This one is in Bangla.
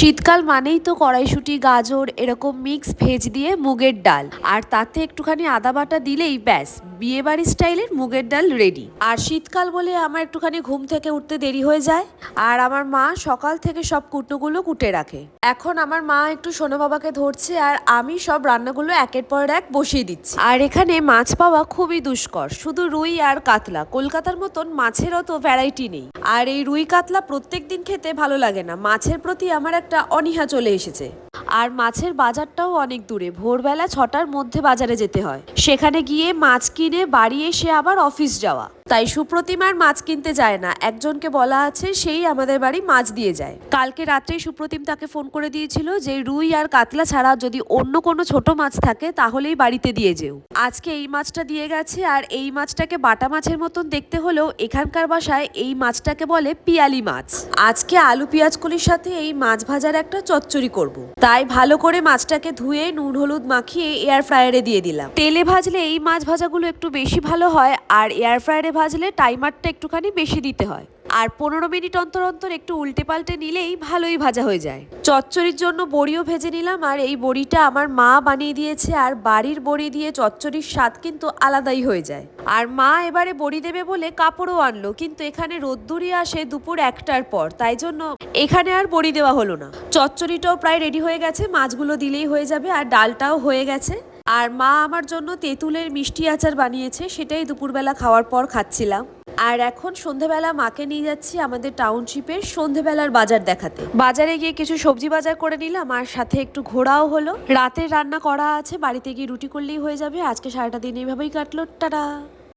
শীতকাল মানেই তো কড়াইশুটি, গাজর, এরকম মিক্স ভেজ দিয়ে মুগের ডাল। আর তাতে একটুখানি আদা বাটা দিলেই ব্যাস বিয়ে বাড়ি স্টাইলের মুগের ডাল রেডি আর শীতকাল বলে আমার একটুখানি ঘুম থেকে উঠতে দেরি হয়ে যায়, আর আমার মা সকাল থেকে সব কুটনোগুলো কুটে রাখে। এখন আমার মা একটু সোনা বাবাকে ধরছে, আর আমি সব রান্নাগুলো একের পর এক বসিয়ে দিচ্ছি। আর এখানে মাছ পাওয়া খুবই দুষ্কর, শুধু রুই আর কাতলা। কলকাতার মতন মাছের অত ভ্যারাইটি নেই। আর এই রুই কাতলা প্রত্যেক দিন খেতে ভালো লাগে না। মাছের প্রতি আমার একটা অনীহা চলে এসেছে। আর মাছের বাজারটাও অনেক দূরে, ভোরবেলা ছটার মধ্যে বাজারে যেতে হয়। সেখানে গিয়ে মাছ কিনে বাড়ি এসে আবার অফিস যাওয়া। তাই সুপ্রতিমার মাছ কিনতে যায় না। একজনকে বলা আছে, সেই আমাদের বাড়ি মাছ দিয়ে যায়। কালকে রাত্রেই সুপ্রতিম তাকে ফোন করে দিয়েছিল যে, রুই আর কাতলা ছাড়া যদি অন্য কোনো ছোট মাছ থাকে, তাহলেই বাড়িতে দিয়ে যেও। আজকে এই মাছটা দিয়ে গেছে, আর এই মাছটাকে বাটা মাছের মতন দেখতে হলেও এখানকার বাসায় এই মাছটাকে বলে পিয়ালি মাছ। আজকে আলু পেঁয়াজ কলির সাথে এই মাছ ভাজার একটা চচ্চড়ি করব। তাই ভালো করে মাছটাকে ধুয়ে নুন, হলুদ মাখিয়ে এয়ার ফ্রায়ারে দিয়ে দিলাম। তেলে ভাজলে এই মাছ ভাজাগুলো একটু বেশি ভালো হয়, আর এয়ার ফ্রায়ারে ভাজলে টাইমারটা একটুখানি বেশি দিতে হয়। আর পনেরো মিনিট অন্তর অন্তর একটু উল্টে পাল্টে নিলেই ভালোই ভাজা হয়ে যায়। চচ্চড়ির জন্য বড়িও ভেজে নিলাম, আর এই বড়িটা আমার মা বানিয়ে দিয়েছে, আর বাড়ির বড়ি দিয়ে চচ্চড়ির স্বাদ কিন্তু আলাদাই হয়ে যায়। আর মা এবারে বড়ি দেবে বলে কাপড়ও আনলো, কিন্তু এখানে রোদ্দুরি আসে দুপুর একটার পর, তাই জন্য এখানে আর বড়ি দেওয়া হলো না। চচ্চড়িটাও প্রায় রেডি হয়ে গেছে, মাছগুলো দিলেই হয়ে যাবে, আর ডালটাও হয়ে গেছে। আর মা আমার জন্য তেঁতুলের মিষ্টি আচার বানিয়েছে, সেটাই দুপুরবেলা খাওয়ার পর খাচ্ছিলাম। আর এখন সন্ধেবেলা মাকে নিয়ে যাচ্ছি আমাদের টাউনশিপের সন্ধেবেলার বাজার দেখাতে। বাজারে গিয়ে কিছু সবজি বাজার করে নিলাম, আর সাথে একটু ঘোরাও হলো। রাতের রান্না করা আছে, বাড়িতে গিয়ে রুটি করলেই হয়ে যাবে। আজকে সারাটা দিন এইভাবেই কাটলো। টাটা!